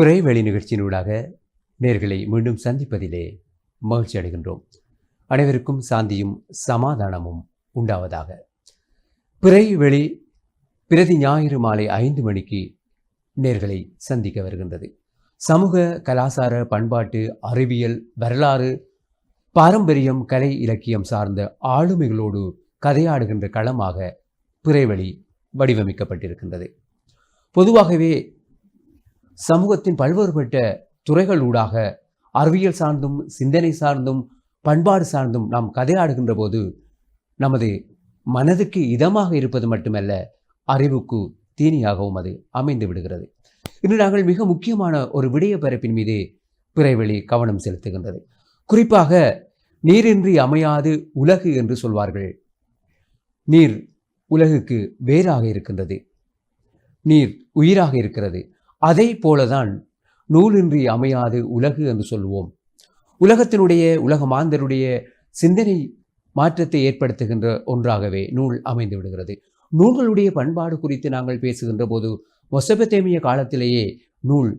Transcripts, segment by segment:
பிறைவெளி நிகழ்ச்சியினூடாக நேர்களை மீண்டும் சந்திப்பதிலே மகிழ்ச்சி அடைகின்றோம். அனைவருக்கும் சாந்தியும் சமாதானமும் உண்டாவதாக. பிறைவெளி பிரதி ஞாயிறு மாலை ஐந்து மணிக்கு நேர்களை சந்திக்க வருகின்றது. சமூக கலாசார பண்பாட்டு அறிவியல் வரலாறு பாரம்பரியம் கலை இலக்கியம் சார்ந்த ஆளுமைகளோடு கதையாடுகின்ற களமாக பிறைவழி வடிவமைக்கப்பட்டிருக்கின்றது. பொதுவாகவே சமூகத்தின் பல்வேறுபட்ட துறைகளூடாக அறிவியல் சார்ந்தும் சிந்தனை சார்ந்தும் பண்பாடு சார்ந்தும் நாம் கதையாடுகின்ற போது நமது மனதுக்கு இதமாக இருப்பது மட்டுமல்ல அறிவுக்கு தீனியாகவும் அது அமைந்து விடுகிறது. இன்று நாங்கள் மிக முக்கியமான ஒரு விடய பரப்பின் மீது பிறைவெளி கவனம் செலுத்துகின்றது. குறிப்பாக நீரின்றி அமையாது உலகு என்று சொல்வார்கள். நீர் உலகுக்கு வேறாக இருக்கின்றது. நீர் உயிராக இருக்கிறது. அதே போலதான் நூலின்றி அமையாது உலகு என்று சொல்வோம் உலகத்தினுடைய உலக மாந்தருடைய சிந்தனை மாற்றத்தை ஏற்படுத்துகின்ற ஒன்றாகவே நூல் அமைந்து விடுகிறது. நூல்களுடைய பண்பாடு குறித்து நாங்கள் பேசுகின்ற போது மொசபத்தேமிய காலத்திலேயே நூல்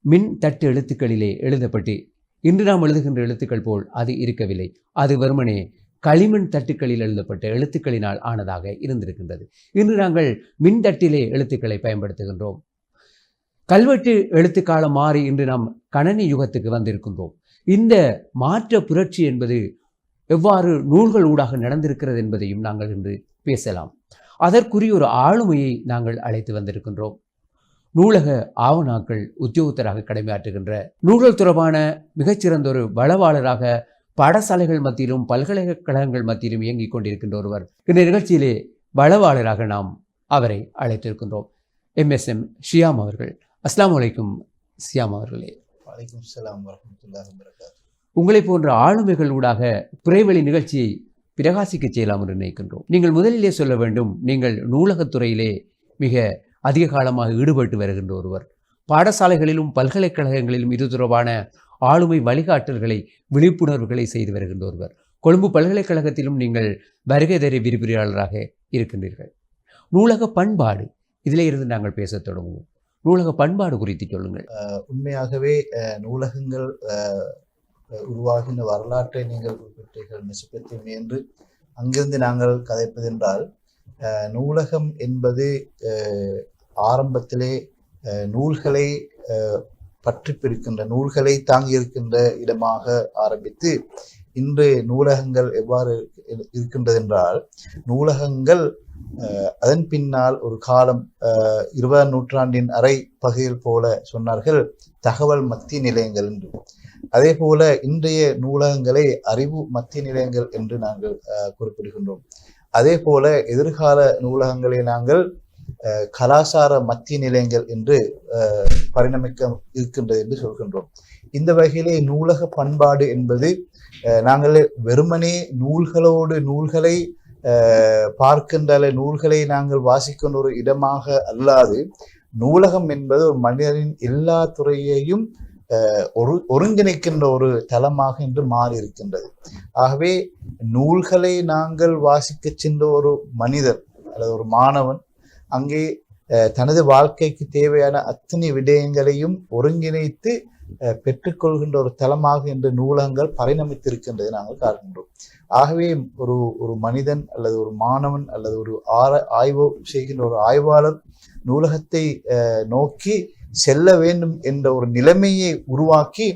மின் தட்டு எழுத்துக்களிலே எழுதப்பட்டு இன்று நாம் எழுதுகின்ற எழுத்துக்கள் போல் அது இருக்கவில்லை. அது வெறுமனே களிமண் தட்டுக்களில் எழுதப்பட்ட எழுத்துக்களினால் ஆனதாக இருந்திருக்கின்றது. இன்று நாங்கள் மின் தட்டிலே எழுத்துக்களை பயன்படுத்துகின்றோம். கல்வெட்டு எழுத்துக்காலம் மாறி இன்று நாம் கணனி யுகத்துக்கு வந்திருக்கின்றோம். இந்த மாற்ற புரட்சி என்பது எவ்வாறு நூல்கள் ஊடாக நடந்திருக்கிறது என்பதையும் நாங்கள் இன்று பேசலாம். அதற்குரிய ஒரு ஆளுமையை நாங்கள் அழைத்து வந்திருக்கின்றோம். நூலக ஆவணாக்கள் உத்தியோகத்தராக கடமையாற்றுகின்ற நூல்கள் தொடர்பான மிகச்சிறந்த ஒரு வளவாளராக பாடசாலைகள் மத்தியிலும் பல்கலைக்கழகங்கள் மத்தியிலும் இயங்கிக் கொண்டிருக்கின்ற ஒருவர். இந்த நிகழ்ச்சியிலே வளவாளராக நாம் அவரை அழைத்திருக்கின்றோம். எம் ஷியாம் அவர்கள். அஸ்ஸலாமு அலைக்கும் சியாம் அவர்களே. வலைக்கும் சலாம் வரமத்துல்லாஹி உங்களை போன்ற ஆளுமைகள் ஊடாக பிறைவெளி நிகழ்ச்சியை பிரகாசிக்க செய்யலாம் என்று நினைக்கின்றோம். நீங்கள் முதலிலே சொல்ல வேண்டும் நீங்கள் நூலகத்துறையிலே மிக அதிக காலமாக ஈடுபட்டு வருகின்ற ஒருவர். பாடசாலைகளிலும் பல்கலைக்கழகங்களிலும் இது தொடர்பான ஆளுமை வழிகாட்டல்களை விழிப்புணர்வுகளை செய்து வருகின்ற ஒருவர். கொழும்பு பல்கலைக்கழகத்திலும் நீங்கள் வருகை தர விரிவுரையாளராக இருக்கின்றீர்கள். நூலக பண்பாடு இதிலே இருந்து நாங்கள் பேசத் தொடங்குவோம். நூலக பண்பாடு குறித்து சொல்லுங்கள். உண்மையாகவே நூலகங்கள் உருவாகின்ற வரலாற்றை நீங்கள் குறிப்பிட்டீர்கள் மெசுப்பத்தி என்று அங்கிருந்து நாங்கள் கதைப்பதென்றால் நூலகம் என்பது ஆரம்பத்திலே நூல்களை பற்றி பிரிக்கின்ற நூல்களை தாங்கி இருக்கின்ற இடமாக ஆரம்பித்து இன்று நூலகங்கள் எவ்வாறு இரு- இருக்கின்றது என்றால் நூலகங்கள் அதன் பின்னால் ஒரு காலம் அஹ், இருபதாம் நூற்றாண்டின் அரை பகுதியில் போல சொன்னார்கள் தகவல் மத்திய நிலையங்கள் என்று. அதே போல இன்றைய நூலகங்களை அறிவு மத்திய நிலையங்கள் என்று நாங்கள் அஹ், குறிப்பிடுகின்றோம். அதே போல எதிர்கால நூலகங்களை நாங்கள் அஹ், கலாசார மத்திய நிலையங்கள் என்று அஹ், பரிணமிக்க இருக்கின்றது என்று சொல்கின்றோம். இந்த வகையிலே நூலக பண்பாடு என்பது அஹ், நாங்கள் வெறுமனே நூல்களோடு நூல்களை பார்க்கின்ற நூல்களை நாங்கள் வாசிக்கின்ற ஒரு இடமாக அல்லாது நூலகம் என்பது ஒரு மனிதனின் எல்லா துறையையும் ஒரு ஒருங்கிணைக்கின்ற ஒரு தளமாக இன்று மாறி இருக்கின்றது ஆகவே நூல்களை நாங்கள் வாசிக்க சென்ற ஒரு மனிதர் அல்லது ஒரு மாணவன் அங்கே தனது வாழ்க்கைக்கு தேவையான அத்தனை விடயங்களையும் ஒருங்கிணைத்து பெற்றுக்கொள்கின்ற ஒரு தளமாக இன்று நூலகங்கள் பரிணமித்திருக்கின்றதை நாங்கள் காண்கின்றோம். ஆகவே ஒரு ஒரு மனிதன் அல்லது ஒரு மாணவன் அல்லது ஒரு ஆர ஆய்வு செய்கின்ற ஒரு ஆய்வாளர் நூலகத்தை நோக்கி செல்ல வேண்டும் என்ற ஒரு நிலைமையை உருவாக்கி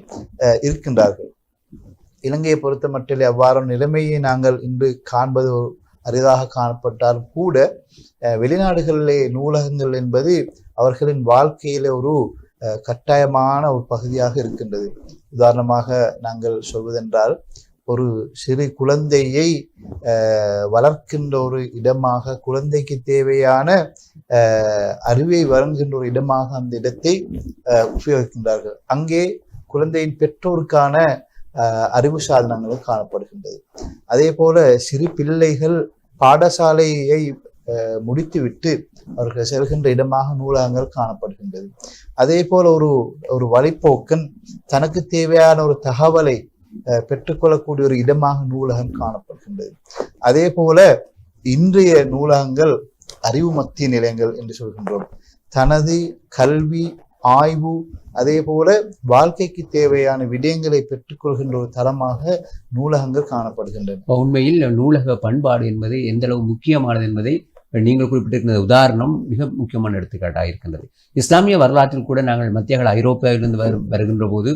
இருக்கின்றார்கள். இலங்கையை பொறுத்த மட்டில் அவ்வாறு நிலைமையை நாங்கள் இன்று காண்பது ஒரு அரிதாக காணப்பட்டாலும் கூட வெளிநாடுகளிலே நூலகங்கள் என்பது அவர்களின் வாழ்க்கையில ஒரு கட்டாயமான ஒரு பகுதியாக இருக்கின்றது. உதாரணமாக நாங்கள் சொல்வதென்றால் ஒரு சிறு குழந்தையை வளர்க்கின்ற ஒரு இடமாக குழந்தைக்கு தேவையான அறிவை வழங்குகின்ற ஒரு இடமாக அந்த இடத்தை உபயோகிக்கின்றார்கள். அங்கே குழந்தையின் பெற்றோருக்கான அறிவு சாதனங்களும் காணப்படுகின்றது. அதே போல சிறு பிள்ளைகள் பாடசாலையை முடித்துவிட்டு அவர்கள் செல்கின்ற இடமாக நூலகங்கள் காணப்படுகின்றது. அதே போல் ஒரு ஒரு வழிப்போக்கன் தனக்கு தேவையான ஒரு தகவலை அஹ், பெற்றுக்கொள்ளக்கூடிய ஒரு இடமாக நூலகம் காணப்படுகின்றது. அதே போல இன்றைய நூலகங்கள் அறிவு மத்திய நிலையங்கள் என்று சொல்கின்றோம். தனது கல்வி ஆய்வு அதே போல வாழ்க்கைக்கு தேவையான விடயங்களை பெற்றுக்கொள்கின்ற ஒரு தளமாக நூலகங்கள் காணப்படுகின்றன. உண்மையில் நூலக பண்பாடு என்பது எந்த அளவு முக்கியமானது என்பதை நீங்கள் குறிப்பிட்டிருக்கிற உதாரணம் மிக முக்கியமான எடுத்துக்காட்டாக இருக்கின்றது. இஸ்லாமிய வரலாற்றில் கூட நாங்கள் மத்தியகால ஐரோப்பாவிலிருந்து வரு வருகின்ற போது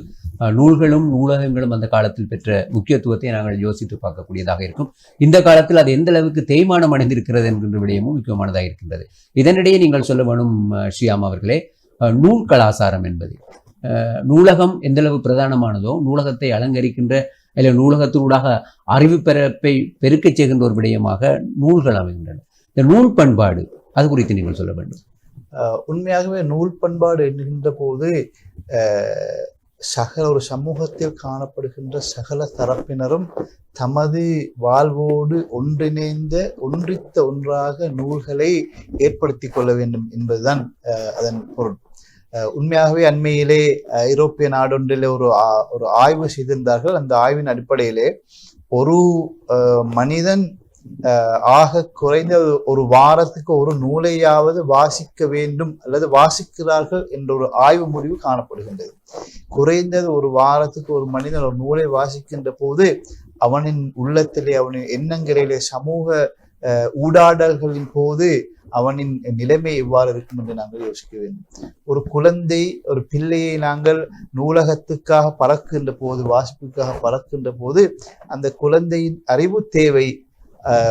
நூல்களும் நூலகங்களும் அந்த காலத்தில் பெற்ற முக்கியத்துவத்தை நாங்கள் யோசித்து பார்க்கக்கூடியதாக இருக்கும். இந்த காலத்தில் அது எந்த அளவுக்கு தேய்மானம் அடைந்திருக்கிறது என்கின்ற விடயமும் முக்கியமானதாக இருக்கின்றது. இதனிடையே நீங்கள் சொல்ல வேணும் ஷியாம் அவர்களே அஹ், நூல் கலாசாரம் என்பது. நூலகம் எந்தளவு பிரதானமானதோ நூலகத்தை அலங்கரிக்கின்ற இல்லை நூலகத்தினூடாக அறிவு பெறப்பை பெருக்கச் செய்கின்ற ஒரு விடயமாக நூல்கள் அமைகின்றன. இந்த நூல் பண்பாடு அது குறித்து நீங்கள் சொல்ல வேண்டும். உண்மையாகவே நூல் பண்பாடு என்கின்ற போது சகல ஒரு சமூகத்தில் காணப்படுகின்ற சகல தரப்பினரும் தமது வாழ்வோடு ஒன்றிணைந்த ஒன்றித்த ஒன்றாக நூல்களை ஏற்படுத்திக் கொள்ள வேண்டும் என்பதுதான் அதன் பொருள். உண்மையாகவே அண்மையிலே ஐரோப்பிய நாடொன்றிலே ஒரு ஒரு ஆய்வு செய்திருந்தார்கள். அந்த ஆய்வின் அடிப்படையிலே ஒரு மனிதன் ஆக குறைந்த ஒரு வாரத்துக்கு ஒரு நூலையாவது வாசிக்க வேண்டும் அல்லது வாசிக்கிறார்கள் என்ற ஒரு ஆய்வு முடிவு காணப்படுகின்றது. குறைந்தது ஒரு வாரத்துக்கு ஒரு மனிதன் ஒரு நூலை வாசிக்கின்ற போது அவனின் உள்ளத்திலே அவனின் எண்ணங்களிலே சமூக ஊடாடல்களின் போது அவனின் நிலைமை எவ்வாறு இருக்கும் என்று நாங்கள் யோசிக்க வேண்டும். ஒரு குழந்தை ஒரு பிள்ளையை நாங்கள் நூலகத்துக்காக பறக்கின்ற போது வாசிப்புக்காக பறக்கின்ற போது அந்த குழந்தையின் அறிவு தேவை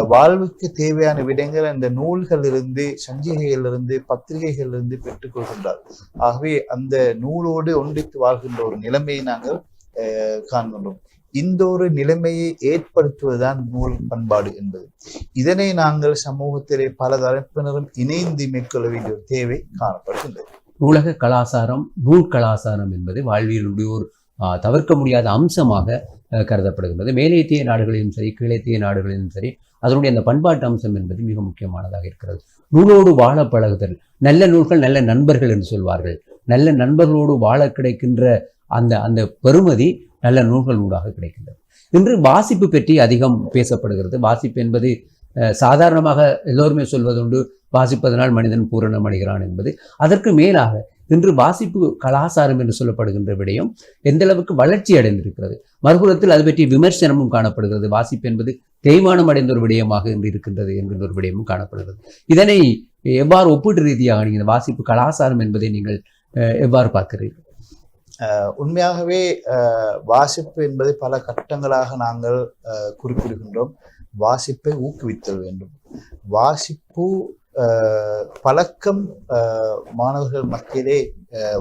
வாழ்வுக்கு தேவையான விடயங்கள் அந்த நூல்களிலிருந்து சஞ்சிகைகளிலிருந்து பத்திரிகைகளிலிருந்து பெற்றுக்கொள்கின்றார் ஆகவே அந்த நூலோடு ஒன்றித்து வாழ்கின்ற ஒரு நிலைமையை நாங்கள் அஹ், காண்கின்றோம். இந்த ஒரு நிலைமையை ஏற்படுத்துவதுதான் நூல் பண்பாடு என்பது. இதனை நாங்கள் சமூகத்திலே பல தரப்பினரும் இணைந்து மேற்கொள்ள வேண்டிய ஒரு தேவை காணப்படுகின்றது. நூலக கலாசாரம் நூல் கலாசாரம் என்பது வாழ்வியலுடைய ஒரு தவிர்க்க முடியாத அம்சமாக கருதப்படுகின்றது. மேலேத்திய நாடுகளிலும் சரி கீழேத்திய நாடுகளிலும் சரி அதனுடைய அந்த பண்பாட்டு அம்சம் என்பது மிக முக்கியமானதாக இருக்கிறது. நூலோடு வாழ பழகுதல் நல்ல நூல்கள் நல்ல நண்பர்கள் என்று சொல்வார்கள். நல்ல நண்பர்களோடு வாழ கிடைக்கின்ற அந்த அந்த பெருமதி நல்ல நூல்கள் ஊடாக கிடைக்கின்றது. இன்று வாசிப்பு பற்றி அதிகம் பேசப்படுகிறது. வாசிப்பு என்பது சாதாரணமாக எல்லோருமே சொல்வதுண்டு வாசிப்பதனால் மனிதன் பூரணம் அடைகிறான் என்பது. அதற்கு மேலாக இன்று வாசிப்பு கலாசாரம் என்று சொல்லப்படுகின்ற விடயம் எந்த அளவுக்கு வளர்ச்சி அடைந்திருக்கிறது. மறுபுறத்தில் அது பற்றி விமர்சனமும் காணப்படுகிறது. வாசிப்பு என்பது தேய்மானம் அடைந்த ஒரு விடயமாக இன்று இருக்கின்றது என்கின்ற ஒரு விடயமும் காணப்படுகிறது. இதனை எவ்வாறு ஒப்பீட்டு ரீதியாக நீங்கள் வாசிப்பு கலாசாரம் என்பதை நீங்கள் அஹ், எவ்வாறு பார்க்கிறீர்கள்? அஹ் உண்மையாகவே வாசிப்பு என்பதை பல கட்டங்களாக நாங்கள் அஹ், குறிப்பிடுகின்றோம். வாசிப்பை ஊக்குவித்தல் வேண்டும். வாசிப்பு பழக்கம் மாணவர்கள் மத்தியிலே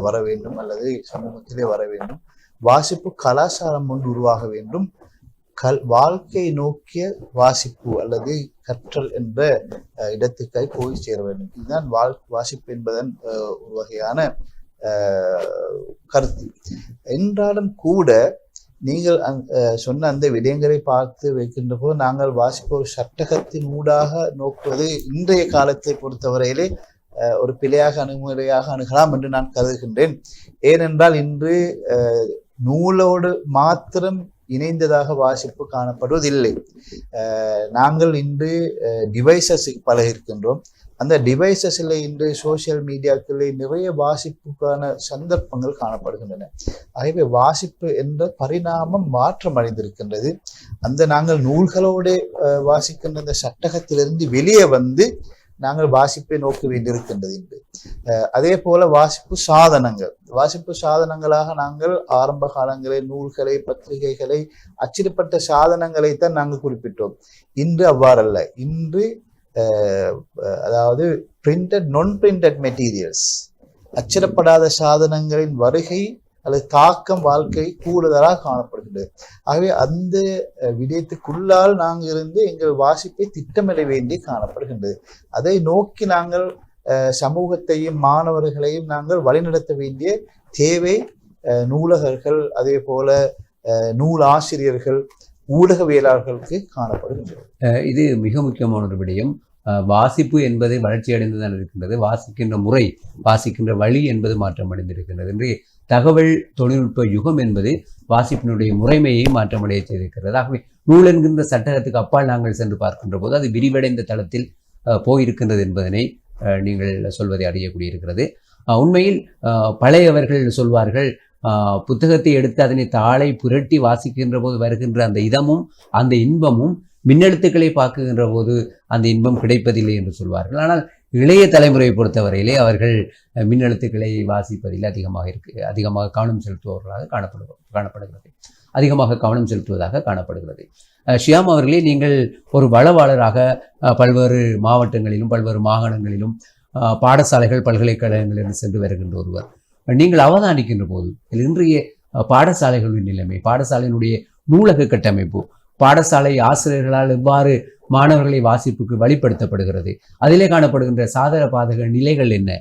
வர வேண்டும் அல்லது சமூகத்திலே வர வேண்டும். வாசிப்பு கலாச்சாரம் ஒன்று உருவாக வேண்டும். கல் வாழ்க்கை நோக்கிய வாசிப்பு அல்லது கற்றல் என்ற இடத்துக்காய் போய் சேர வேண்டும். இதுதான் வாழ் வாசிப்பு என்பதன் ஒரு வகையான கருத்து. என்றாலும் கூட நீங்கள் சொன்ன அந்த விடயங்களை பார்த்து வைக்கின்ற போது நாங்கள் வாசிப்போர் ஒரு சட்டகத்தின் ஊடாக நோக்குவது இன்றைய காலத்தை பொறுத்தவரையிலே ஒரு பிழையாக அணுகுமுறையாக அணுகலாம் என்று நான் கருதுகின்றேன். ஏனென்றால் இன்று நூலோடு மாத்திரம் இணைந்ததாக வாசிப்பு காணப்படுவதில்லை. நாங்கள் இன்று டிவைசஸ் பழகிருக்கின்றோம் அந்த டிவைசஸில் இன்று சோஷியல் மீடியாக்களில் நிறைய வாசிப்புக்கான சந்தர்ப்பங்கள் காணப்படுகின்றன. ஆகவே வாசிப்பு என்ற பரிணாமம் மாற்றம் அடைந்திருக்கின்றது. அந்த நாங்கள் நூல்களோடு வாசிக்கின்ற அந்த சட்டகத்திலிருந்து வெளியே வந்து நாங்கள் வாசிப்பை நோக்க வேண்டியிருக்கின்றது என்று. அஹ், அதே போல வாசிப்பு சாதனங்கள். வாசிப்பு சாதனங்களாக நாங்கள் ஆரம்ப காலங்களில் நூல்களை பத்திரிகைகளை அச்சிடப்பட்ட சாதனங்களைத்தான் நாங்கள் குறிப்பிட்டோம். இன்று அவ்வாறல்ல. இன்று அஹ், அதாவது பிரிண்டட் நான் பிரிண்டட் மெட்டீரியல்ஸ் அச்சிடப்படாத சாதனங்களின் வருகை அல்லது தாக்கம் வாழ்க்கை கூடுதலாக காணப்படுகின்றது ஆகவே அந்த விடயத்துக்குள்ளால் நாங்கள் இருந்து எங்கள் வாசிப்பை திட்டமிட வேண்டி காணப்படுகின்றது. அதை நோக்கி நாங்கள் சமூகத்தையும் மாணவர்களையும் நாங்கள் வழிநடத்த வேண்டிய தேவை நூலகர்கள் அதே போல நூல் ஆசிரியர்கள் ஊடகவியலாளர்களுக்கு காணப்படுகின்றது. இது மிக முக்கியமான ஒரு விடயம் வாசிப்பு என்பது வளர்ச்சி அடைந்துதான் இருக்கின்றது. வாசிக்கின்ற முறை வாசிக்கின்ற வழி என்பது மாற்றம் அடைந்திருக்கின்றது இன்றைய தகவல் தொழில்நுட்ப யுகம் என்பது வாசிப்பினுடைய முறைமையை மாற்றமடைய செய்திருக்கிறது. ஆகவே நூல் என்கின்ற சட்டகத்துக்கு அப்பால் நாங்கள் சென்று பார்க்கின்ற போது அது விரிவடைந்த தளத்தில் போயிருக்கின்றது என்பதனை நீங்கள் சொல்வதை அறியக்கூடியிருக்கிறது உண்மையில் பழையவர்கள் சொல்வார்கள் புத்தகத்தை எடுத்து அதனை தாளை புரட்டி வாசிக்கின்ற போது வருகின்ற அந்த இதமும் அந்த இன்பமும் மின்னெழுத்துக்களை பார்க்குகின்ற போது அந்த இன்பம் கிடைப்பதில்லை என்று சொல்வார்கள். ஆனால் இளைய தலைமுறையை பொறுத்தவரையிலே அவர்கள் மின்னழுத்துக்களை மின்னெழுத்துக்களை வாசிப்பதில் அதிகமாக இருக்கு அதிகமாக கவனம் செலுத்துபவர்களாக காணப்படு காணப்படுகிறது. அதிகமாக கவனம் செலுத்துவதாக காணப்படுகிறது. ஷியாம் அவர்களே நீங்கள் ஒரு வளவாளராக பல்வேறு மாவட்டங்களிலும் பல்வேறு மாகாணங்களிலும் பாடசாலைகள் பல்கலைக்கழகங்களிலிருந்து சென்று வருகின்ற ஒருவர். நீங்கள் அவதானிக்கின்ற போது இன்றைய பாடசாலைகளின் நிலைமை பாடசாலையினுடைய நூலக கட்டமைப்பு பாடசாலை ஆசிரியர்களால் எவ்வாறு மாணவர்களை வாசிப்புக்கு வழிப்படுத்தப்படுகிறது. அதிலே காணப்படுகின்ற சாதக பாதக நிலைகள் என்ன?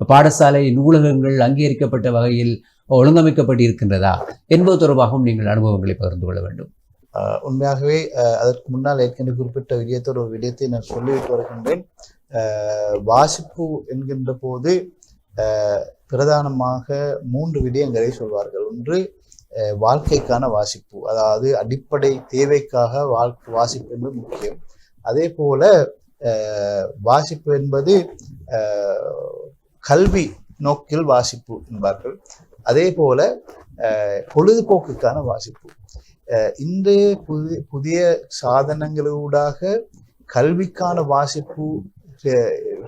பாடசாலை நூலகங்கள் அங்கீகரிக்கப்பட்ட வகையில் ஒழுங்கமைக்கப்பட்டிருக்கின்றதா? என்பது தொடர்பாகவும் நீங்கள் அனுபவங்களை பகிர்ந்து கொள்ள வேண்டும். உண்மையாகவே அதற்கு முன்னால் ஏற்கனவே குறிப்பிட்ட விடயத்தோட ஒரு விடயத்தை நான் சொல்லிவிட்டு வருகின்றேன். வாசிப்பு என்கின்ற போது பிரதானமாக மூன்று விடயங்களை சொல்வார்கள். ஒன்று வாழ்க்கைக்கான வாசிப்பு அதாவது அடிப்படை தேவைக்காக வாழ்க்கை வாசிப்பு என்பது முக்கியம். அதே போல வாசிப்பு என்பது கல்வி நோக்கில் வாசிப்பு என்பார்கள். அதே போல பொழுதுபோக்குக்கான வாசிப்பு. அஹ் இன்றைய புதிய புதிய சாதனங்களூடாக கல்விக்கான வாசிப்பு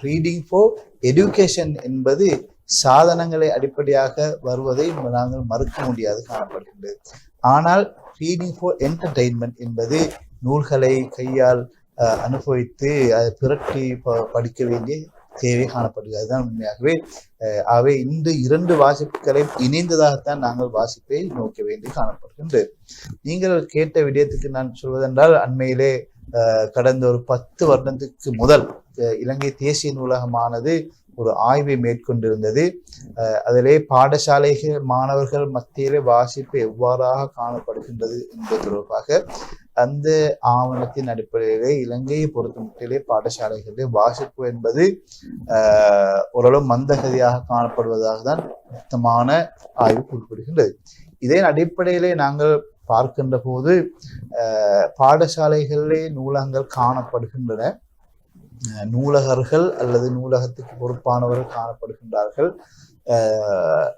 ரீடிங் ஃபார் எஜுகேஷன் என்பது சாதனங்களை அடிப்படையாக வருவதை நாங்கள் மறுக்க முடியாது காணப்படுகின்றது. ஆனால் ரீடிங் ஃபார் என்டர்டெயின்மெண்ட் என்பது நூல்களை கையால் அஹ், அனுபவித்து அதை புரட்டி ப- படிக்க வேண்டிய தேவை காணப்படுகிறது. அதுதான் உண்மையாகவே அஹ், இந்த இரண்டு வாசிப்புகளை இணைந்ததாகத்தான் நாங்கள் வாசிப்பை நோக்க வேண்டி காணப்படுகின்றது. நீங்கள் கேட்ட விடயத்துக்கு நான் சொல்வதென்றால் அண்மையிலே கடந்த ஒரு பத்து வருடத்துக்கு முதல் அஹ், இலங்கை தேசிய நூலகமானது ஒரு ஆய்வை மேற்கொண்டிருந்தது. அதிலே பாடசாலைகள் மாணவர்கள் மத்தியிலே வாசிப்பு எவ்வாறாக காணப்படுகின்றது என்பது தொடர்பாக அந்த ஆவணத்தின் அடிப்படையிலே இலங்கையை பொறுத்தமட்டிலே பாடசாலைகளிலே வாசிப்பு என்பது ஓரளவு மந்தகதியாக காணப்படுவதாக தான் மொத்தமான ஆய்வு குறிப்பிடுகின்றது. இதன் அடிப்படையிலே நாங்கள் பார்க்கின்ற போது பாடசாலைகளிலே நூலகங்கள் காணப்படுகின்றன. நூலகர்கள் அல்லது நூலகத்துக்கு பொறுப்பானவர்கள் காணப்படுகின்றார்கள்.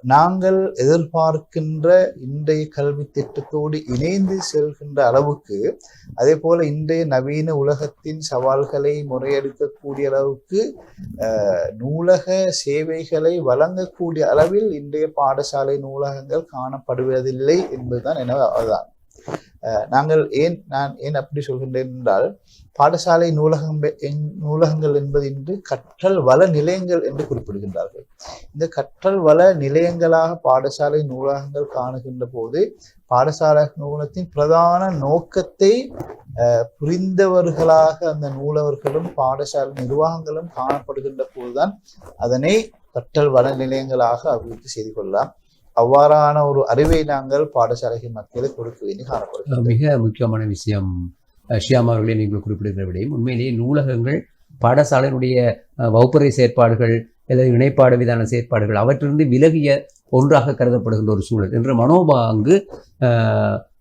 நாங்கள் எதிர்பார்க்கின்ற இன்றைய கல்வி திட்டத்தோடு இணைந்து செல்கின்ற அளவுக்கு அதே போல இன்றைய நவீன உலகத்தின் சவால்களை முறையெடுக்கக்கூடிய அளவுக்கு நூலக சேவைகளை வழங்கக்கூடிய அளவில் இன்றைய பாடசாலை நூலகங்கள் காணப்படுவதில்லை என்பதுதான் என அதுதான் நாங்கள் ஏன் நான் ஏன் அப்படி சொல்கின்றேன் என்றால் பாடசாலை நூலகம் நூலகங்கள் என்பது இன்று கற்றல் வள நிலையங்கள் என்று குறிப்பிடுகின்றார்கள். இந்த கற்றல் வள நிலையங்களாக பாடசாலை நூலகங்கள் காணுகின்ற போது பாடசாலை நூலகத்தின் பிரதான நோக்கத்தை அஹ், புரிந்தவர்களாக அந்த நூலகர்களும் பாடசாலை நிர்வாகங்களும் காணப்படுகின்ற போதுதான் அதனை கற்றல் வள நிலையங்களாக அபிவிருத்தி செய்து கொள்ளலாம். அவ்வாறான ஒரு அறிவை நாங்கள் பாடசாலைகள் மத்தியில் கொடுக்க வேண்டி காணப்படுகிறோம் மிக முக்கியமான விஷயம் ஷியாம் அவர்களே நீங்கள் குறிப்பிடுகிற விடையும். உண்மையிலேயே நூலகங்கள் பாடசாலையினுடைய வகுப்புறை வகுப்பறை செயற்பாடுகள் அல்லது இணைப்பாடு விதான செயற்பாடுகள் அவற்றிலிருந்து விலகிய ஒன்றாக கருதப்படுகின்ற ஒரு சூழல். என்ற மனோபாங்கு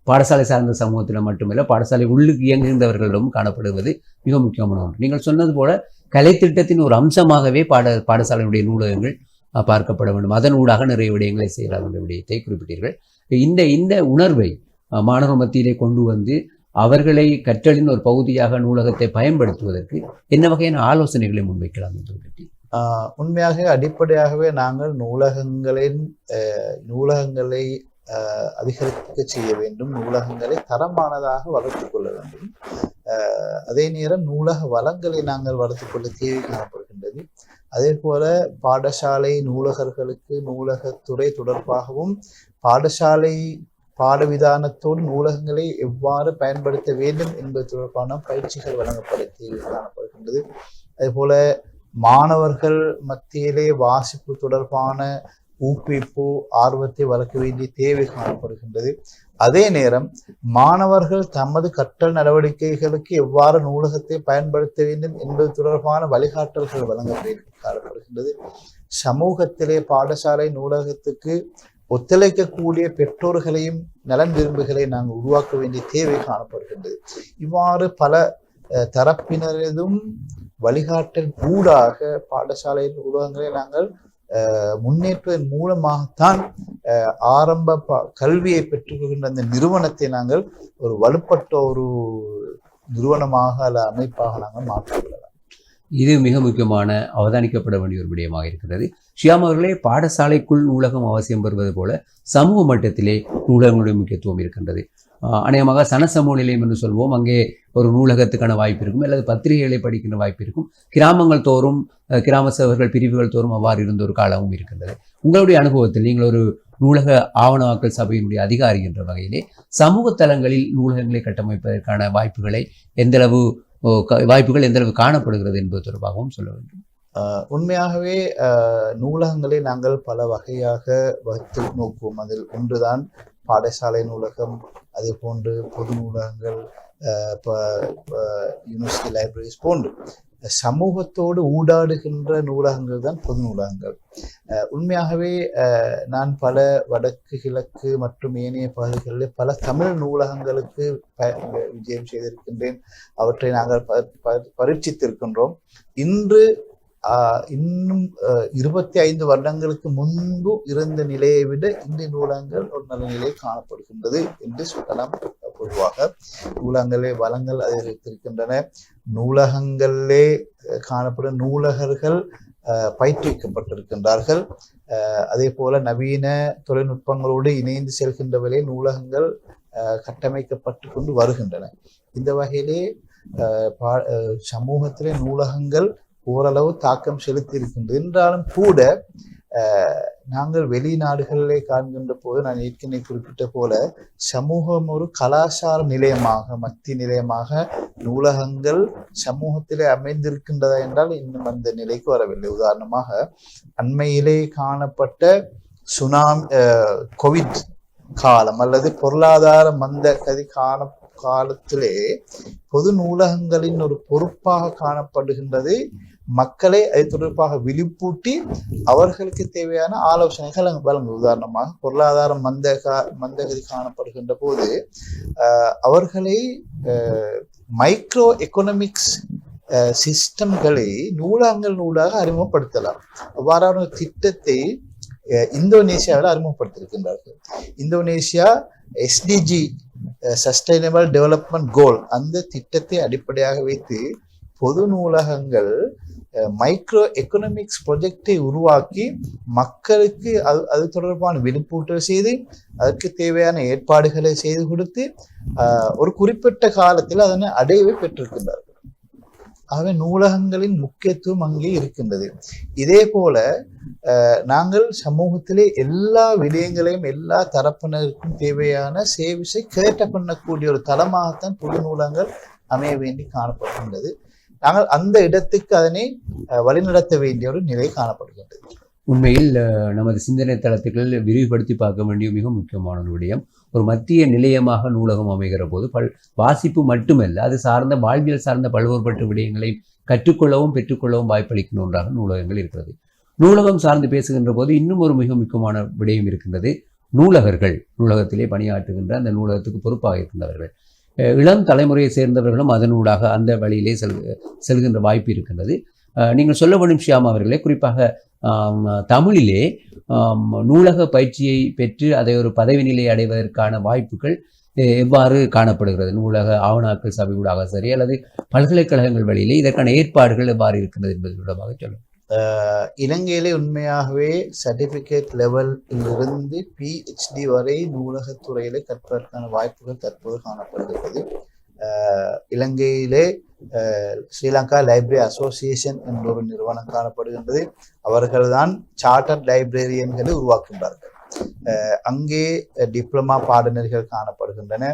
பாடசாலை சார்ந்த சமூகத்தில் மட்டுமல்ல பாடசாலை உள்ளுக்கு இயங்குகின்றவர்களிடம் காணப்படுவது மிக முக்கியமான ஒன்று. நீங்கள் சொன்னது போல கலைத்திட்டத்தின் ஒரு அம்சமாகவே பாட பாடசாலையினுடைய நூலகங்கள் பார்க்கப்பட வேண்டும். அதன் ஊடாக நிறைய விடயங்களை செய்யலாம் என்ற விடயத்தை குறிப்பிட்டீர்கள். இந்த இந்த உணர்வை மாணவர் மத்தியிலே கொண்டு வந்து அவர்களை கற்றலின் ஒரு பகுதியாக நூலகத்தை பயன்படுத்துவதற்கு என்ன வகையான ஆலோசனைகளை முன்வைக்கலாம் என்று பற்றி? உண்மையாக அடிப்படையாகவே நாங்கள் நூலகங்களின் நூலகங்களை அதிகரிக்க செய்ய வேண்டும். நூலகங்களை தரமானதாக வளர்த்து கொள்ள வேண்டும். அதே நேரம் நூலக வளங்களை நாங்கள் வளர்த்து கொள்ள தேவை காணப்படுகின்றது அதே போல பாடசாலை நூலகர்களுக்கு நூலகத்துறை தொடர்பாகவும் பாடசாலை பாடவிதானத்தோடு நூலகங்களை எவ்வாறு பயன்படுத்த வேண்டும் என்பது தொடர்பான பயிற்சிகள் வழங்கப்பட தேவை காணப்படுகின்றது. அதே போல மாணவர்கள் மத்தியிலே வாசிப்பு தொடர்பான ஊக்குவிப்பு ஆர்வத்தை வளர்க்க வேண்டிய தேவை காணப்படுகின்றது. அதே நேரம் மாணவர்கள் தமது கற்றல் நடவடிக்கைகளுக்கு எவ்வாறு நூலகத்தை பயன்படுத்த வேண்டும் என்பது தொடர்பான வழிகாட்டல்கள் வழங்க காணப்படுகின்றது. சமூகத்திலே பாடசாலை நூலகத்துக்கு ஒத்துழைக்கக்கூடிய பெற்றோர்களையும் நலன் விரும்புகளை நாங்கள் உருவாக்க வேண்டிய தேவை காணப்படுகின்றது. இவ்வாறு பல தரப்பினரதும் வழிகாட்டல் ஊடாக பாடசாலையின் நூலகங்களை நாங்கள் அஹ், மூலமாகத்தான் ஆரம்ப ப- கல்வியை பெற்றுக்கொள்கின்ற அந்த நிறுவனத்தை நாங்கள் ஒரு வலுப்பட்ட ஒரு நிறுவனமாக அல்ல அமைப்பாக நாங்கள் மாற்றிக்கொள்ளலாம். இது மிக முக்கியமான அவதானிக்கப்பட வேண்டிய ஒரு விடயமாக இருக்கிறது. ஷியாம் அவர்களே பாடசாலைக்குள் நூலகம் அவசியம் பெறுவது போல சமூக மட்டத்திலே நூலகங்களுடைய முக்கியத்துவம் இருக்கின்றது. ஆஹ் அநேகமாக சனசமூக நிலையம் என்று சொல்வோம். அங்கே ஒரு நூலகத்துக்கான வாய்ப்பு இருக்கும் அல்லது பத்திரிகைகளை படிக்கின்ற வாய்ப்பு இருக்கும். கிராமங்கள் தோறும் கிராம சேவர்கள் பிரிவுகள் தோறும் அவ்வாறு இருந்த ஒரு காலமும் இருக்கின்றது. உங்களுடைய அனுபவத்தில் நீங்கள் ஒரு நூலக ஆவணமாக்கல் சபையினுடைய அதிகாரி என்ற வகையிலே சமூக தளங்களில் நூலகங்களை கட்டமைப்பதற்கான வாய்ப்புகளை எந்தளவு வாய்ப்புகள் எந்தளவு காணப்படுகிறது என்பது தொடர்பாகவும் சொல்ல வேண்டும். உண்மையாகவே நூலகங்களை நாங்கள் பல வகையாக வகுத்து நோக்குவோம். அதில் ஒன்றுதான் பாடசாலை நூலகம் அதே போன்று பொது நூலகங்கள் யூனிவர்சிட்டி லைப்ரரிஸ் போன்று. சமூகத்தோடு ஊடாடுகின்ற நூலகங்கள் தான் பொது நூலகங்கள். அஹ், உண்மையாகவே அஹ், நான் பல வடக்கு கிழக்கு மற்றும் ஏனைய பகுதிகளில் பல தமிழ் நூலகங்களுக்கு விஜயம் செய்திருக்கின்றேன். அவற்றை நாங்கள் பரீட்சித்திருக்கின்றோம். இன்று இன்னும் இருபத்தி ஐந்து வருடங்களுக்கு முன்பு இருந்த நிலையை விட இந்திய நூலகங்கள் ஒரு நல்ல நிலை காணப்படுகின்றது என்று சொல்லலாம். பொதுவாக நூலகங்களே வளங்கள் அதிகரித்திருக்கின்றன நூலகங்களிலே காணப்படும் நூலகர்கள் அஹ், பயிற்றுவிக்கப்பட்டிருக்கின்றார்கள். அதே போல நவீன தொழில்நுட்பங்களோடு இணைந்து செல்கின்ற நூலகங்கள் அஹ், கட்டமைக்கப்பட்டு கொண்டு வருகின்றன. இந்த வகையிலே அஹ், பா- சமூகத்திலே நூலகங்கள் ஓரளவு தாக்கம் செலுத்தி இருக்கின்றது என்றாலும் கூட நாங்கள் வெளிநாடுகளிலே காண்கின்ற போது நான் ஏற்கனவே குறிப்பிட்ட போல சமூகம் ஒரு கலாச்சார நிலையமாக மத்தி நிலையமாக நூலகங்கள் சமூகத்திலே அமைந்திருக்கின்றதா என்றால் இன்னும் அந்த நிலைக்கு வரவில்லை. உதாரணமாக அண்மையிலே காணப்பட்ட சுனாமி கோவிட் காலம் அல்லது பொருளாதார மந்த கதி காண காலத்திலே பொது நூலகங்களின் ஒரு பொறுப்பாக காணப்படுகின்றது மக்களை அது தொடர்பாக விழிப்பூட்டி அவர்களுக்கு தேவையான ஆலோசனைகள் அங்கு வழங்கும். உதாரணமாக பொருளாதாரம் மந்த கா மந்தகதி காணப்படுகின்ற போது அவர்களை மைக்ரோ எக்கனாமிக்ஸ் சிஸ்டம்களை நூலகங்கள் நூலாக அறிமுகப்படுத்தலாம். அவ்வாறான ஒரு திட்டத்தை இந்தோனேசியாவில் அறிமுகப்படுத்தியிருக்கின்றார்கள். Indonesia SDG sustainable development goal அந்த திட்டத்தை அடிப்படையாக வைத்து பொது நூலகங்கள் மைக்ரோ எக்கனாமிக்ஸ் ப்ரொஜெக்டை உருவாக்கி மக்களுக்கு அது அது தொடர்பான விழிப்பூட்டல் செய்து அதற்கு தேவையான ஏற்பாடுகளை செய்து கொடுத்து ஒரு குறிப்பிட்ட காலத்தில் அதனை அடைவை பெற்றிருக்கின்றார்கள். ஆகவே நூலகங்களின் முக்கியத்துவம் அங்கே இருக்கின்றது. இதே போல நாங்கள் சமூகத்திலே எல்லா விடயங்களையும் எல்லா தரப்பினருக்கும் தேவையான சேவிசை கேட்ட பண்ணக்கூடிய ஒரு தளமாகத்தான் பொது நூலகங்கள் அமைய வேண்டி காணப்படுகின்றது நாங்கள் அந்த இடத்துக்கு அதனை வழிநடத்த வேண்டிய ஒரு நிலை காணப்படுகின்றது உண்மையில் நமது சிந்தனை தளத்துக்கள் விரிவுபடுத்தி பார்க்க வேண்டிய மிக முக்கியமான ஒரு விடயம். ஒரு மத்திய நிலையமாக நூலகம் அமைகிற போது பல் வாசிப்பு மட்டுமல்ல அது சார்ந்த வாழ்வியல் சார்ந்த பல்வேறுபட்ட விடயங்களை கற்றுக்கொள்ளவும் பெற்றுக்கொள்ளவும் வாய்ப்பளிக்கும் ஒன்றாக நூலகங்கள் இருக்கிறது. நூலகம் சார்ந்து பேசுகின்ற போது இன்னும் ஒரு மிக முக்கியமான விடயம் இருக்கின்றது. நூலகர்கள் நூலகத்திலே பணியாற்றுகின்ற அந்த நூலகத்துக்கு பொறுப்பாக இருக்கின்றவர்கள். இளம் தலைமுறையை சேர்ந்தவர்களும் அதனூடாக அந்த வழியிலே செல் செல்கின்ற வாய்ப்பு இருக்கின்றது. நீங்கள் சொல்ல வேண்டும் ஷியாம் அவர்களே குறிப்பாக தமிழிலே நூலக பயிற்சியை பெற்று அதை ஒரு பதவி நிலை அடைவதற்கான வாய்ப்புகள் எவ்வாறு காணப்படுகிறது? நூலக ஆவணாக்கள் சபை ஊடாக சரி அல்லது பல்கலைக்கழகங்கள் வழியிலே இதற்கான ஏற்பாடுகள் எவ்வாறு இருக்கிறது என்பது தொடர்பாக சொல்லும் இலங்கையிலே உண்மையாகவே சர்டிபிகேட் லெவல் இருந்து பிஹெச்டி வரை நூலகத்துறையிலே கற்பதற்கான வாய்ப்புகள் தற்போது காணப்படுகிறது. இலங்கையிலே ஸ்ரீலங்கா லைப்ரரி அசோசியேஷன் என்ற ஒரு நிறுவனம் காணப்படுகின்றது. அவர்கள்தான் சார்ட்டர்ட் லைப்ரரியன்களை உருவாக்குகின்றார்கள். அங்கே டிப்ளமா பாடநெறிகள் காணப்படுகின்றன.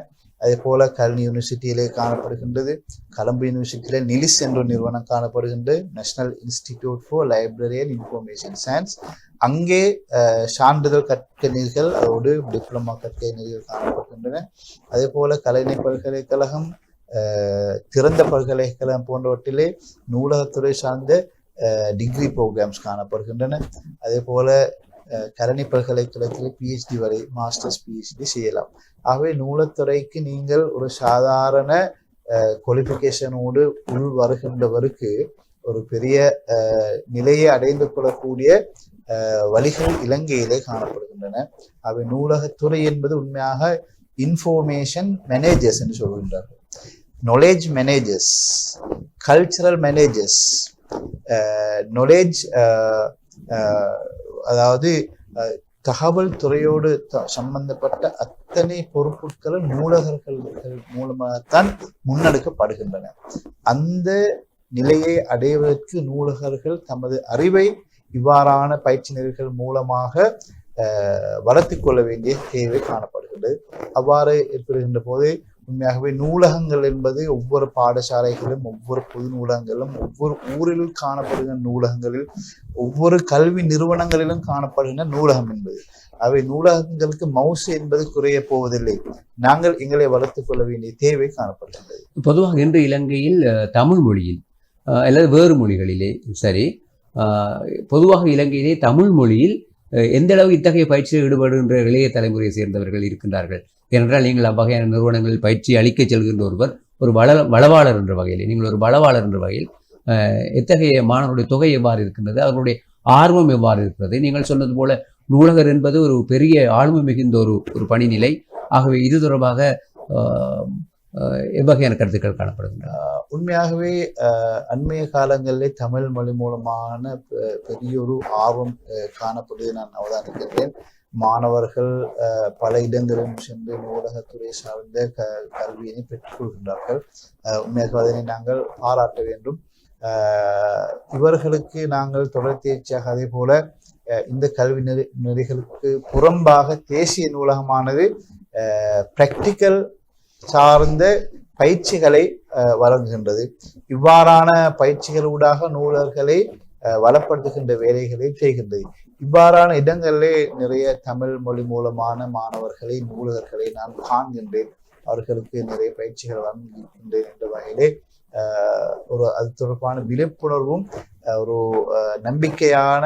அதே போல கல்னி யூனிவர்சிட்டியிலே காணப்படுகின்றது. கலம்பு யூனிவர்சிட்டியில நிலிஸ் என்ற நிறுவனம் காணப்படுகின்றது. National institute for library and information science அங்கே சான்றிதழ் கற்கணிகள் அதோடு டிப்ளமா கற்கணிகள் காணப்படுகின்றன. அதே போல கலைஞர் பல்கலைக்கழகம் திறந்த பல்கலைக்கழகம் போன்றவற்றிலே நூலகத்துறை சார்ந்த டிகிரி ப்ரோக்ராம்ஸ் காணப்படுகின்றன. அதே போல கரணி பல்கலைக்கழகத்தில் பிஹெச்டி வரை மாஸ்டர்ஸ் பிஹெச்டி செய்யலாம். ஆகவே நூலத்துறைக்கு நீங்கள் ஒரு சாதாரண குவாலிஃபிகேஷனோடு உள் வருகின்றவருக்கு ஒரு பெரிய அஹ், நிலையை அடைந்து கொள்ளக்கூடிய வழிகள் இலங்கையிலே காணப்படுகின்றன. அவை நூலகத்துறை என்பது உண்மையாக இன்ஃபர்மேஷன் மேனேஜர்ஸ் என்று சொல்கின்றார்கள். Knowledge managers cultural managers knowledge ah, ah, அதாவது அஹ், தகவல் துறையோடு த- சம்பந்தப்பட்ட அத்தனை பொறுப்புகளும் நூலகர்கள் மூலமாகத்தான் முன்னெடுக்கப்படுகின்றன. அந்த நிலையை அடைவதற்கு நூலகர்கள் தமது அறிவை இவ்வாறான பயிற்சி நிலைகள் மூலமாக வளர்த்து கொள்ள வேண்டிய தேவை காணப்படுகிறது அவ்வாறு ஏற்படுகின்ற போது உண்மையாகவே நூலகங்கள் என்பது ஒவ்வொரு பாடசாலைகளிலும் ஒவ்வொரு பொது நூலகங்களிலும் ஒவ்வொரு ஊரில் காணப்படுகிற நூலகங்களில் ஒவ்வொரு கல்வி நிறுவனங்களிலும் காணப்படுகின்ற நூலகம் என்பது. அவை நூலகங்களுக்கு மவுசு என்பது குறைய போவதில்லை. நாங்கள் எங்களை வளர்த்துக் கொள்ள வேண்டிய தேவை காணப்படுகின்றது. பொதுவாக இன்று இலங்கையில் தமிழ் மொழியில் அல்லது வேறு மொழிகளிலே சரி பொதுவாக இலங்கையிலே தமிழ் மொழியில் எந்த அளவு இத்தகைய பயிற்சியில் ஈடுபடுகின்ற இளைய தலைமுறையை சேர்ந்தவர்கள் இருக்கின்றார்கள்? ஏனென்றால் நீங்கள் அவ்வகையான நிறுவனங்களில் பயிற்சி அளிக்க செல்கின்ற ஒருவர் ஒரு வள வளவாளர் என்ற வகையில் நீங்கள் ஒரு வளவாளர் என்ற வகையில் எத்தகைய மாணவருடைய தொகை எவ்வாறு இருக்கின்றது அவர்களுடைய ஆர்வம் எவ்வாறு இருக்கிறது நீங்கள் சொன்னது போல நூலகர் என்பது ஒரு பெரிய ஆளுமை மிகுந்த ஒரு ஒரு பணிநிலை. ஆகவே இது தொடர்பாக எவ்வகையான கருத்துக்கள் காணப்படுகின்றன? உண்மையாகவே அண்மைய காலங்களிலே தமிழ் மொழி மூலமான பெ- பெரிய ஒரு ஆர்வம் காணப்படுவதை நான் அவதானிக்கின்றேன். மாணவர்கள் பல இடங்களிலும் சென்று நூலகத்துறை சார்ந்த க கல்வியினை பெற்றுக்கொள்கின்றார்கள் உண்மையாக அதனை நாங்கள் பாராட்ட வேண்டும். இவர்களுக்கு நாங்கள் தொடர்ச்சியாக அதே போல இந்த கல்வி நெறி நெறிகளுக்கு புறம்பாக தேசிய நூலகமானது பிராக்டிக்கல் சார்ந்த பயிற்சிகளை வழங்குகின்றது. இவ்வாறான பயிற்சிகளூடாக நூலர்களை வளப்படுத்துகின்ற வேலைகளை செய்கின்றது. இவ்வாறான இடங்களிலே நிறைய தமிழ் மொழி மூலமான மாணவர்களை நூலகர்களை நான் காண்கின்றேன். அவர்களுக்கு நிறைய பயிற்சிகள் வழங்குகின்றேன் என்ற வகையிலே ஒரு அது தொடர்பான விழிப்புணர்வும் ஒரு அஹ், நம்பிக்கையான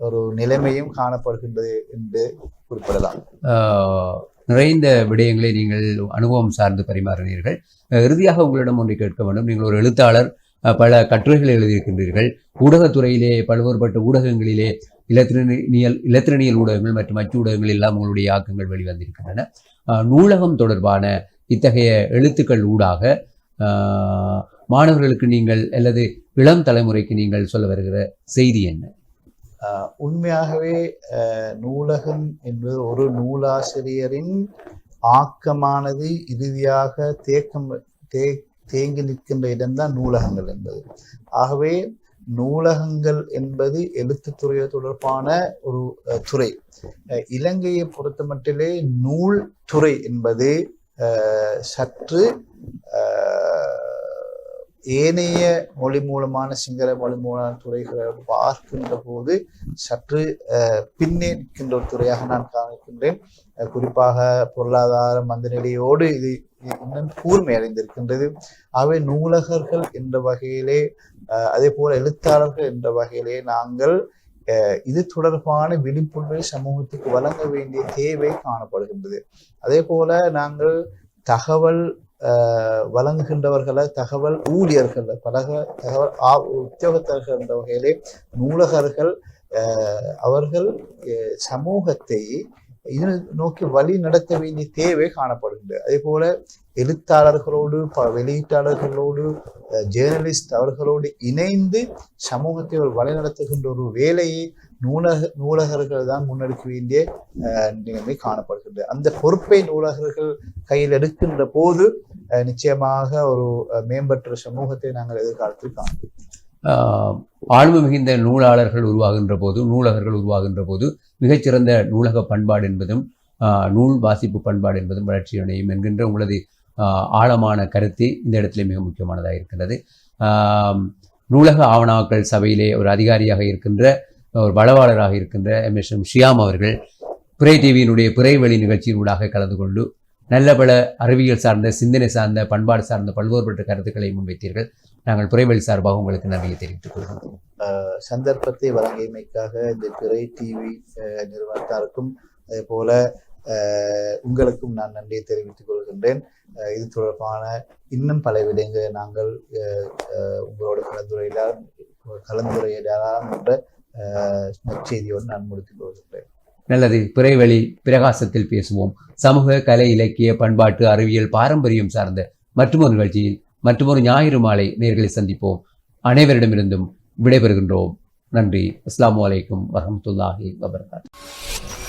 ஒரு நிலைமையும் காணப்படுகின்றது என்று குறிப்பிடலாம். ஆஹ் நிறைந்த விடயங்களை நீங்கள் அனுபவம் சார்ந்து பரிமாறினீர்கள். இறுதியாக உங்களிடம் ஒன்றை கேட்க வேண்டும். நீங்கள் ஒரு எழுத்தாளர் பல கட்டுரைகளை எழுதியிருக்கின்றீர்கள். ஊடகத்துறையிலே பல்வேறுபட்ட ஊடகங்களிலே இலத்திரனியல் இலத்திரனியல் ஊடகங்கள் மற்றும் அச்சு ஊடகங்கள் எல்லாம் உங்களுடைய ஆக்கங்கள் வெளிவந்திருக்கின்றன. நூலகம் தொடர்பான இத்தகைய எழுத்துக்கள் ஊடாக மாணவர்களுக்கு நீங்கள் அல்லது இளம் தலைமுறைக்கு நீங்கள் சொல்ல வருகிற செய்தி என்ன? உண்மையாகவே நூலகம் என்பது ஒரு நூலாசிரியரின் ஆக்கமானது இறுதியாக தேக்கம் தே தேங்கி நிற்கின்ற இடம்தான் நூலகங்கள் என்பது. ஆகவே நூலகங்கள் என்பது எழுத்துத்துறை தொடர்பான ஒரு துறை. இலங்கையை இலங்கையை பொறுத்தமட்டிலே நூல் துறை என்பது சற்று ஏனைய மொழி மூலமான சிங்கள மொழி மூலமான துறைகளை பார்க்கின்ற போது சற்று பின்னே நிற்கின்ற ஒரு துறையாக நான் காண்கின்றேன். குறிப்பாக பொருளாதார மந்தநிலையோடு இது இன்னும் கூர்மை அடைந்திருக்கின்றது. அவை நூலகர்கள் என்ற வகையிலே அதே போல எழுத்தாளர்கள் என்ற வகையிலே நாங்கள் இது தொடர்பான விழிப்புணர்வை சமூகத்துக்கு வழங்க வேண்டிய தேவை காணப்படுகின்றது. அதே போல நாங்கள் தகவல் வழங்குகின்றவர்களை தகவல் ஊழியர்கள் பலக தகவல் ஆ- உத்தியோகத்தர்கள் என்ற வகையிலே நூலகர்கள் அவர்கள் சமூகத்தை இது நோக்கி வழி நடத்த வேண்டிய தேவை காணப்படுகின்றது அதே போல எழுத்தாளர்களோடு ப வெளியீட்டாளர்களோடு ஜேர்னலிஸ்ட் அவர்களோடு இணைந்து சமூகத்தை ஒரு வழிநடத்துகின்ற ஒரு வேலையை நூலக நூலகர்கள் தான் முன்னெடுக்க வேண்டிய நிலைமை காணப்படுகின்றது. அந்த பொறுப்பை நூலகர்கள் கையில் எடுக்கின்ற போது நிச்சயமாக ஒரு மேம்பற்ற மேம்பட்ட சமூகத்தை நாங்கள் எதிர்காலத்தில் காண்போம் ஆழ்வு மிகுந்த நூலாளர்கள் உருவாகின்ற போது நூலகர்கள் உருவாகின்ற போது மிகச்சிறந்த நூலக பண்பாடு என்பதும் நூல் வாசிப்பு பண்பாடு என்பதும் வளர்ச்சியடையும் என்கின்ற உங்களது ஆழமான கருத்து இந்த இடத்திலே மிக முக்கியமானதாக இருக்கின்றது. நூலக ஆவணாக்கள் சபையிலே ஒரு அதிகாரியாக இருக்கின்ற ஒரு வளவாளராக இருக்கின்ற எம் எஸ் எம் ஷியாம் அவர்கள் பிறை டிவியினுடைய பிறைவழி நிகழ்ச்சியினூடாக கலந்து கொண்டு நல்ல பல அறிவியல் சார்ந்த சிந்தனை சார்ந்த பண்பாடு சார்ந்த பல்வேறுபட்ட கருத்துக்களை முன்வைத்தீர்கள். நாங்கள் பிறைவழி சார்பாக உங்களுக்கு நன்றியை தெரிவித்துக் கொள்கிறோம் சந்தர்ப்பத்தை வழங்கியமைக்காக இந்த பிறை டிவி நிறுவனத்தாருக்கும் அதே போல உங்களுக்கும் நான் நன்றியை தெரிவித்துக் கொள்கின்றேன். இது தொடர்பான இன்னும் பல விடயங்களை நாங்கள் அஹ், அஹ், உங்களோட கலந்துரையிடலாம் கலந்துரையிடலாம் என்ற நற்செய்தியோடு நான் முடித்துக் கொள்கிறேன். நல்லது. பிறைவழி பிரகாசத்தில் பேசுவோம். சமூக கலை இலக்கிய பண்பாட்டு அறிவியல் பாரம்பரியம் சார்ந்த மற்றொரு நிகழ்ச்சியில் மற்றொரு ஞாயிறு மாலை நேர்களை சந்திப்போம். அனைவரிடமிருந்தும் விடைபெறுகின்றோம். நன்றி. அஸ்லாம் அலைக்கும் வரமத்துல்லாஹி வபரகாத்துஹு